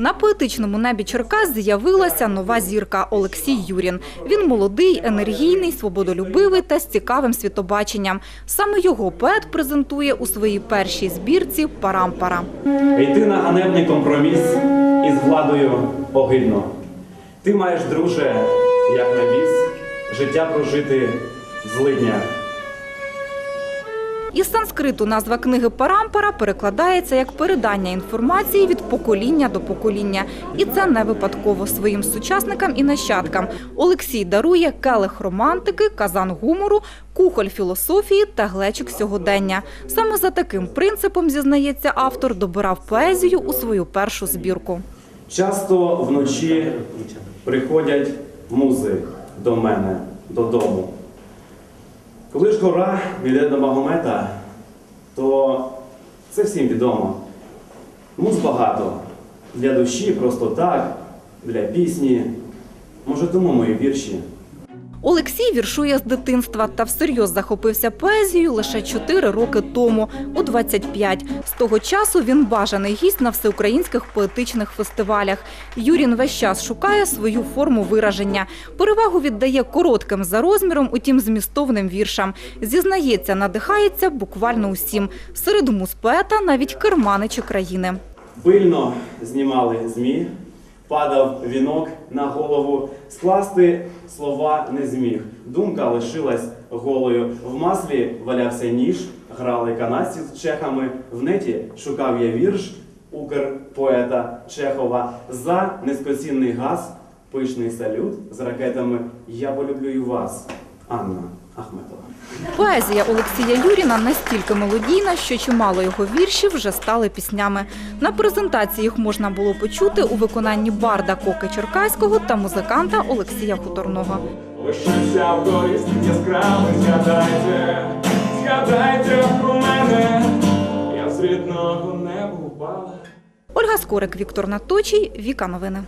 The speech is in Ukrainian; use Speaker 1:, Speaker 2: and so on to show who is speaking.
Speaker 1: На поетичному небі Черкас з'явилася нова зірка Олексій Юрін. Він молодий, енергійний, свободолюбивий та з цікавим світобаченням. Саме його поет презентує у своїй першій збірці Парампара.
Speaker 2: Йти на ганебний компроміс із владою огидно. Ти маєш, друже, як на віз, життя прожити злидня.
Speaker 1: Із санскриту назва книги Парампара перекладається як передання інформації від покоління до покоління. І це не випадково своїм сучасникам і нащадкам. Олексій дарує келих романтики, казан гумору, кухоль філософії та глечик сьогодення. Саме за таким принципом, зізнається автор, добирав поезію у свою першу збірку.
Speaker 2: Часто вночі приходять музи до мене додому. Коли ж гора біля до Магомета, то це всім відомо. Муз багато. Для душі просто так, для пісні. Може, тому мої вірші.
Speaker 1: Олексій віршує з дитинства та всерйоз захопився поезією лише 4 роки тому, у 25. З того часу він бажаний гість на всеукраїнських поетичних фестивалях. Юрін весь час шукає свою форму вираження. Перевагу віддає коротким за розміром, утім змістовним віршам. Зізнається, надихається буквально усім. Серед муз поета навіть керманичі країни.
Speaker 2: Пильно знімали змі, падав вінок на голову, скласти слова не зміг. Думка лишилась голою. В маслі валявся ніж, грали канадці з чехами. В неті шукав я вірш укрпоета Чехова за низькоцінний газ, пишний салют з ракетами Я полюблю вас, Анна Ахметова.
Speaker 1: Поезія Олексія Юріна настільки мелодійна, що чимало його віршів вже стали піснями. На презентації їх можна було почути у виконанні барда Коки Черкаського та музиканта Олексія Хуторного.
Speaker 3: Лишився в горі яскравий, згадайте, згадайте про мене, я з рідного неба впала.
Speaker 1: Ольга Скорик, Віктор Наточій, Віка Новини.